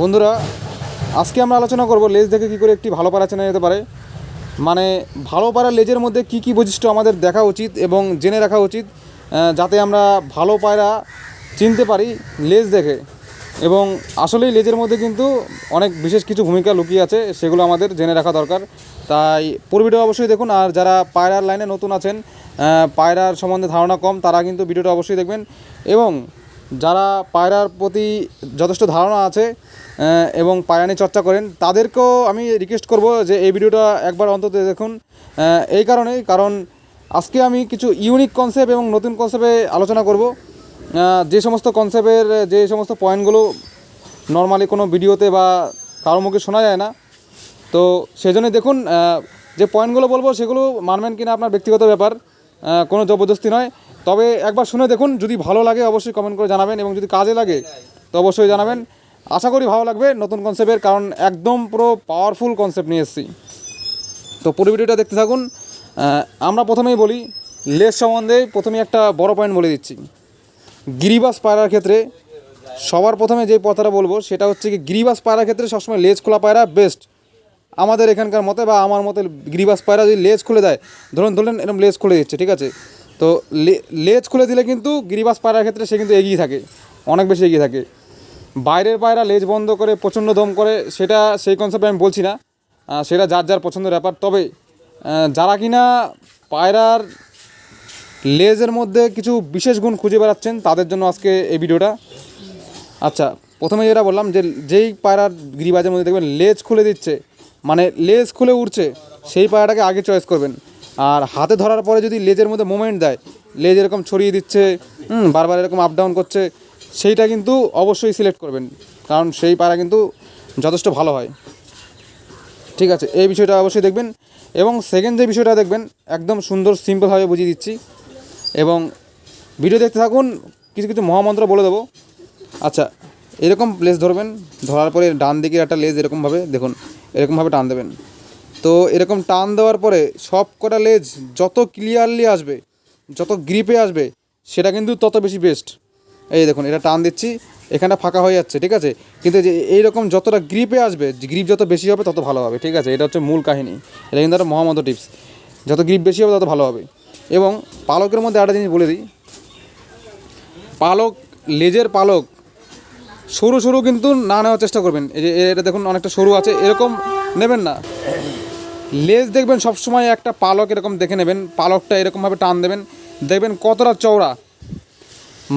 বন্ধুরা, আজকে আমরা আলোচনা করব লেজ দেখে কী করে একটি ভালো পায়রা চেনা যেতে পারে। মানে ভালো পায়রা লেজের মধ্যে কী কী বৈশিষ্ট্য আমাদের দেখা উচিত এবং জেনে রাখা উচিত যাতে আমরা ভালো পায়রা চিনতে পারি লেজ দেখে। এবং আসলেই লেজের মধ্যে কিন্তু অনেক বিশেষ কিছু ভূমিকা লুকিয়ে আছে, সেগুলো আমাদের জেনে রাখা দরকার। তাই পুরো ভিডিও অবশ্যই দেখুন, আর যারা পায়রার লাইনে নতুন আছেন পায়রার সম্বন্ধে ধারণা কম, তারা কিন্তু ভিডিওটা অবশ্যই দেখবেন। এবং যারা পায়রার প্রতি যথেষ্ট ধারণা আছে এবং পায়রা নিয়ে চর্চা করেন, তাদেরকেও আমি রিকোয়েস্ট করব যে এই ভিডিওটা একবার অন্তত দেখুন। এই কারণেই, কারণ আজকে আমি কিছু ইউনিক কনসেপ্ট এবং নতুন কনসেপ্টে আলোচনা করব। যে সমস্ত কনসেপ্টের যে সমস্ত পয়েন্টগুলো নর্মালি কোনো ভিডিওতে বা কারোর মুখে শোনা যায় না। তো সেই জন্যই দেখুন যে পয়েন্টগুলো বলব সেগুলো মানবেন কিনা আপনার ব্যক্তিগত ব্যাপার কোনো জবরদস্তি নয়। তবে একবার শুনে দেখুন, যদি ভালো লাগে অবশ্যই কমেন্ট করে জানাবেন এবং যদি কাজে লাগে, তো অবশ্যই জানাবেন। আশা করি ভালো লাগবে নতুন কনসেপ্টের কারণ একদম পুরো পাওয়ারফুল কনসেপ্ট নিয়ে এসেছি। তো পুরো ভিডিওটা দেখতে থাকুন। আমরা প্রথমেই বলি লেস সম্বন্ধে প্রথমে একটা বড় পয়েন্ট বলে দিচ্ছি। গিরিবাস পায়রার ক্ষেত্রে সবার প্রথমে যে কথাটা বলব, সেটা হচ্ছে কি, গিরিবাস পায়রার ক্ষেত্রে সবসময় লেজ খোলা পায়রা বেস্ট আমাদের এখানকার মতে বা আমার মতে গিরিবাস পায়রা যদি লেজ খুলে দেয়, ধরুন ধরলেন এরকম লেজ খুলে দিচ্ছে, ঠিক আছে? তো লেজ খুলে দিলে কিন্তু গিরিবাস পায়রার ক্ষেত্রে সে কিন্তু এগিয়ে থাকে, অনেক বেশি এগিয়ে থাকে। বাইরের পায়রা লেজ বন্ধ করে, প্রচণ্ড দম করে, সেটা সেই কনসেপ্টে আমি বলছি না সেটা যার যার পছন্দের ব্যাপার। তবে যারা কিনা পায়রার লেজের মধ্যে কিছু বিশেষ গুণ খুঁজে বেড়াচ্ছেন, তাদের জন্য আজকে এই ভিডিওটা। আচ্ছা প্রথমে যেটা বললাম যে, যেই পায়রার গিরিবাজের মধ্যে দেখবেন লেজ খুলে দিচ্ছে মানে লেজ খুলে উঠছে সেই পায়রাটাকে আগে চয়েস করবেন। আর হাতে ধরার পরে যদি লেজের মধ্যে মুভমেন্ট দেয়, লেজ এরকম ছড়িয়ে দিচ্ছে বারবার এরকম আপ ডাউন করছে, সেইটা কিন্তু অবশ্যই সিলেক্ট করবেন। কারণ সেই পায়রা কিন্তু যথেষ্ট ভালো হয়। ঠিক আছে, এই বিষয়টা অবশ্যই দেখবেন। এবং সেকেন্ড যে বিষয়টা দেখবেন, একদম সুন্দর সিম্পলভাবে বুঝিয়ে দিচ্ছি। এবং ভিডিও দেখতে থাকুন, কিছু কিছু মহামন্ত্র বলে দেবো। আচ্ছা এরকম লেজ ধরবেন, ধরার পরে ডান দিকের একটা লেজ এরকমভাবে দেখুন, এরকমভাবে টান দেবেন। তো এরকম টান দেওয়ার পরে সব কটা লেজ যত ক্লিয়ারলি আসবে, যত গ্রিপে আসবে, সেটা কিন্তু তত বেশি বেস্ট এই দেখুন, এটা টান দিচ্ছি এখানটা ফাঁকা হয়ে যাচ্ছে, ঠিক আছে? কিন্তু যে এইরকম যতটা গ্রিপে আসবে গ্রিপ যত বেশি হবে, তত ভালো হবে, ঠিক আছে? এটা হচ্ছে মূল কাহিনী। এটা কিন্তু একটা মহামন্ত্র টিপস যত গ্রিপ বেশি হবে, তত ভালো হবে। এবং পালকের মধ্যে একটা জিনিস বলে দিই। পালক, লেজের পালক, সরু সরু কিন্তু না নেওয়ার চেষ্টা করবেন। এই যে এটা দেখুন, অনেকটা সরু আছে। এরকম নেবেন না। লেজ দেখবেন সবসময় একটা পালক এরকম দেখে নেবেন, পালকটা এরকমভাবে টান দেবেন, দেখবেন কতটা চওড়া।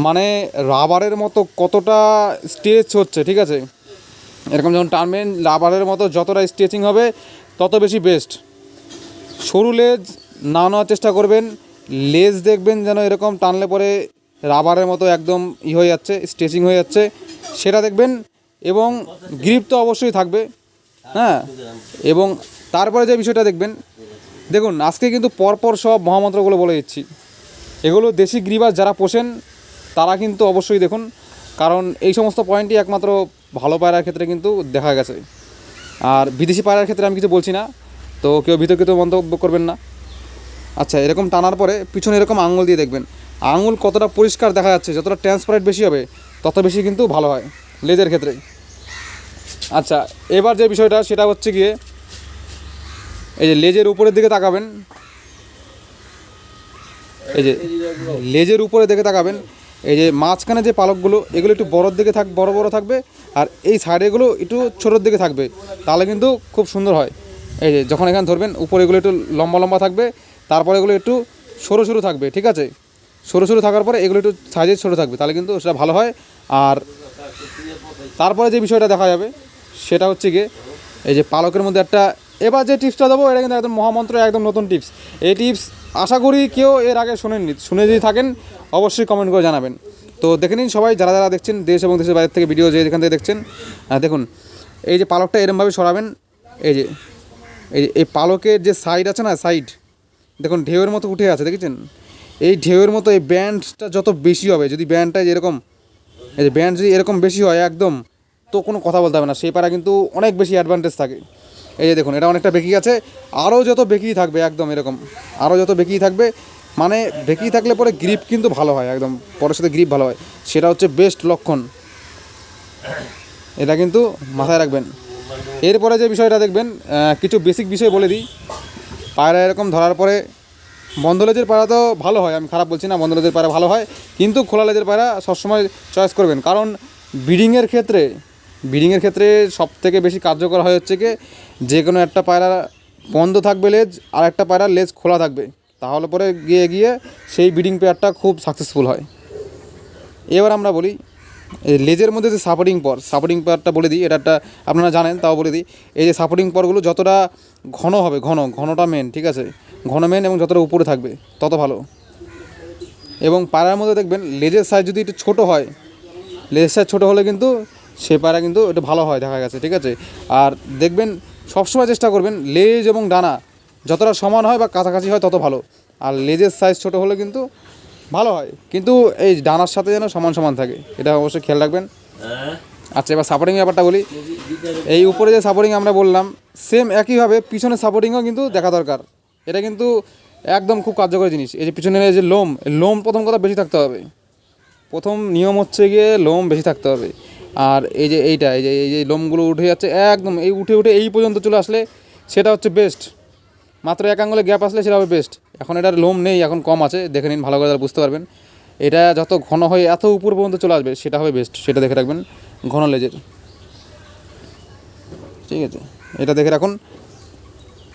মানে রাবারের মতো কতটা স্ট্রেচ হচ্ছে, ঠিক আছে? এরকম যখন টানবেন, রাবারের মতো যতটা স্ট্রেচিং হবে, তত বেশি বেস্ট সরু লেজ না নেওয়ার চেষ্টা করবেন, লেজ দেখবেন যেন এরকম টানলে পরে রাবারের মতো একদম ই হয়ে যাচ্ছে স্ট্রেচিং হয়ে যাচ্ছে, সেটা দেখবেন এবং গ্রিপ তো অবশ্যই থাকবে হ্যাঁ? এবং তারপরে যে বিষয়টা দেখবেন, দেখুন, আজকে কিন্তু পরপর সব মহামন্ত্রগুলো বলে দিচ্ছি। এগুলো দেশি গ্রিবাস যারা পোষেন, তারা কিন্তু অবশ্যই দেখুন, কারণ এই সমস্ত পয়েন্টই একমাত্র ভালো পায়রার ক্ষেত্রে কিন্তু দেখা গেছে। আর বিদেশি পায়রার ক্ষেত্রে আমি কিছু বলছি না, তো কেউ বিতর্কিত মন্তব্য করবেন না। আচ্ছা এরকম টানার পরে পিছনে এরকম আঙুল দিয়ে দেখবেন। আঙুল কতটা পরিষ্কার দেখা যাচ্ছে, যতটা ট্রান্সপারেন্ট বেশি হবে, তত বেশি কিন্তু ভালো হয় লেজের ক্ষেত্রে। আচ্ছা এবার যে বিষয়টা, সেটা হচ্ছে গিয়ে এই যে লেজের উপরের দিকে তাকাবেন। এই যে লেজের উপরে দিকে তাকাবেন। এই যে মাঝখানে যে পালকগুলো, এগুলো একটু বড়োর দিকে থাক, বড় বড় থাকবে আর এই সাইডেগুলো একটু ছোটোর দিকে থাকবে। তাহলে কিন্তু খুব সুন্দর হয়। এই যে যখন এখানে ধরবেন, উপরে এগুলো একটু লম্বা লম্বা থাকবে, তারপরে এগুলো একটু সরু সরু থাকবে, ঠিক আছে? সরু সরু থাকার পরে এগুলো একটু সাইজে ছোটো থাকবে, তাহলে কিন্তু সেটা ভালো হয়। আর তারপরে যে বিষয়টা দেখা যাবে, সেটা হচ্ছে গিয়ে এই যে পালকের মধ্যে একটা এবার যে টিপসটা দেবো, এটা কিন্তু একদম মহামন্ত্র, একদম নতুন টিপস এই টিপস আশা করি কেউ এর আগে শোনেননি। শুনে যদি থাকেন, অবশ্যই কমেন্ট করে জানাবেন। তো দেখে নিন সবাই, যারা যারা দেখছেন, দেশ এবং দেশের বাইরে থেকে ভিডিও যে যেখান থেকে দেখছেন দেখুন, এই যে পালকটা এরমভাবে সরাবেন, এই যে এই যে, এই পালকের যে সাইড আছে না সাইড দেখুন, ঢেউয়ের মতো উঠে আছে, দেখেছেন? এই ঢেউয়ের মতো এই ব্যান্ডটা যত বেশি হবে, যদি ব্যান্ডটা যেরকম, এই যে ব্যান্ড যদি এরকম বেশি হয়, একদম, তো কোনো কথা বলতে হবে না। সেই পাড়া কিন্তু অনেক বেশি অ্যাডভান্টেজ থাকে। এই যে দেখুন, এটা অনেকটা বেঁকি আছে। আরও যত বেঁকিয়ে থাকবে, একদম এরকম আরও যত বেঁকিয়ে থাকবে মানে বেঁকিয়ে থাকলে পরে গ্রিপ কিন্তু ভালো হয়, একদম, পরের সাথে গ্রিপ ভালো হয়। সেটা হচ্ছে বেস্ট লক্ষণ। এটা কিন্তু মাথায় রাখবেন। এরপরে যে বিষয়টা দেখবেন কিছু বেসিক বিষয় বলে দিই। পায়রা এরকম ধরার পরে বন্ধ লেজের পায়রা তো ভালো হয়, আমি খারাপ বলছি না, বন্ধ লেজের পায়রা ভালো হয়, কিন্তু খোলা লেজের পায়রা সবসময় চয়েস করবেন। কারণ ব্রিডিংয়ের ক্ষেত্রে ব্রিডিংয়ের ক্ষেত্রে সব থেকে বেশি কার্যকর হয় হচ্ছে কি যে কোনো একটা পায়রা বন্ধ থাকবে লেজ, আর একটা পায়রার লেজ খোলা থাকবে। তাহলে পরে গিয়ে গিয়ে সেই ব্রিডিং পেয়ারটা খুব সাকসেসফুল হয়। এবার আমরা বলি লেজের মধ্যে যে সাপোর্টিং পর সাপোর্টিং পারটা বলে দিই, এটা একটা আপনারা জানেন, তাও বলে দিই। এই যে সাপোর্টিং পরগুলো যতটা ঘন হবে, ঘন, ঘনটা মেন ঠিক আছে? ঘন মেন এবং যতটা উপরে থাকবে, তত ভালো। এবং পায়রার মধ্যে দেখবেন, লেজের সাইজ যদি একটু ছোটো হয়, লেজের সাইজ ছোটো হলে কিন্তু সে পায়রা কিন্তু এটা ভালো হয় দেখা গেছে ঠিক আছে? আর দেখবেন সবসময় চেষ্টা করবেন লেজ এবং ডানা যতটা সমান হয় বা কাছাকাছি হয় তত ভালো। আর লেজের সাইজ ছোটো হলে কিন্তু ভালো হয়। কিন্তু এই ডানার সাথে যেন সমান সমান থাকে এটা অবশ্যই খেয়াল রাখবেন। আচ্ছা এবার সাপোর্টিং ব্যাপারটা বলি। এই উপরে যে সাপোর্টিং আমরা বললাম সেম একইভাবে পিছনের সাপোর্টিংও কিন্তু দেখা দরকার। এটা কিন্তু একদম খুব কার্যকরী জিনিস। এই যে পিছনের যে লোম লোম প্রথম কথা বেশি থাকতে হবে। প্রথম নিয়ম হচ্ছে গিয়ে লোম বেশি থাকতে হবে। আর এই যে এইটা, এই যে এই যে লোমগুলো উঠে যাচ্ছে, একদম এই উঠে উঠে এই পর্যন্ত চলে আসলে সেটা হচ্ছে বেস্ট মাত্র এক আঙুলে গ্যাপ আসলে সেটা হবে বেস্ট এখন এটার লোম নেই, এখন কম আছে, দেখে নিন, ভালো করে বুঝতে পারবেন। এটা যত ঘন হয়ে এত উপর পর্যন্ত চলে আসবে, সেটা হবে বেস্ট সেটা দেখে রাখবেন, ঘন লেজের। ঠিক আছে, এটা দেখে রাখুন।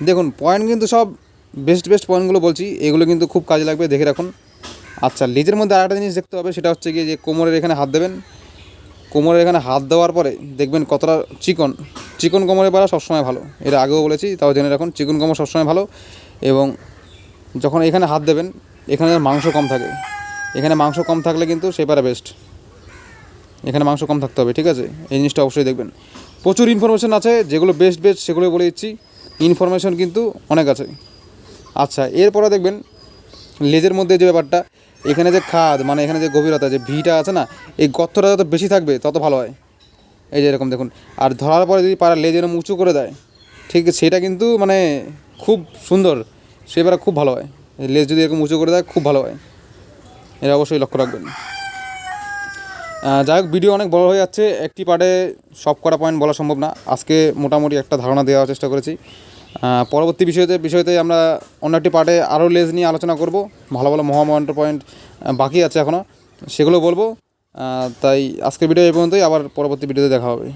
দেখুন পয়েন্ট কিন্তু সব বেস্ট বেস্ট পয়েন্টগুলো বলছি, এগুলো কিন্তু খুব কাজে লাগবে, দেখে রাখুন। আচ্ছা লেজের মধ্যে আরেকটা জিনিস দেখতে হবে, সেটা হচ্ছে গিয়ে যে কোমরের এখানে হাত দেবেন। কোমরের এখানে হাত দেওয়ার পরে দেখবেন কতটা চিকন চিকন কোমরে পাড়া সবসময় ভালো। এটা আগেও বলেছি, তাও জেনে রাখুন, চিকন কোমর সবসময় ভালো এবং যখন এখানে হাত দেবেন, এখানে মাংস কম থাকে। এখানে মাংস কম থাকলে কিন্তু সেই পারা বেস্ট এখানে মাংস কম থাকতে হবে, ঠিক আছে? এই জিনিসটা অবশ্যই দেখবেন। প্রচুর ইনফরমেশন আছে, যেগুলো বেস্ট বেস্ট সেগুলো বলে দিচ্ছি। ইনফরমেশন কিন্তু অনেক আছে। আচ্ছা এরপরে দেখবেন, লেজের মধ্যে যে ব্যাপারটা এখানে যে খাদ মানে এখানে যে গভীরতা, যে ভিটা আছে না, এই গর্তটা যত বেশি থাকবে, তত ভালো হয়। এই যে এরকম দেখুন। আর ধরার পরে যদি পাড়া লেজ এরকম উঁচু করে দেয়, ঠিক সেটা কিন্তু মানে খুব সুন্দর। সেবার খুব ভালো হয়। লেজ যদি এরকম উঁচু করে দেয়, খুব ভালো হয়। এটা অবশ্যই লক্ষ্য রাখবেন। যাই হোক, ভিডিও অনেক বড় হয়ে যাচ্ছে। একটি পার্টে সব কটা পয়েন্ট বলা সম্ভব না। আজকে মোটামুটি একটা ধারণা দেওয়ার চেষ্টা করেছি। পরবর্তী বিষয়তে বিষয়তে আমরা অন্য একটি পার্টে আরও লেজ নিয়ে আলোচনা করব। ভালো ভালো মহামন্ত্র পয়েন্ট বাকি আছে এখনও সেগুলো বলব। তাই আজকের ভিডিও এই পর্যন্তই। আবার পরবর্তী ভিডিওতে দেখা হবে।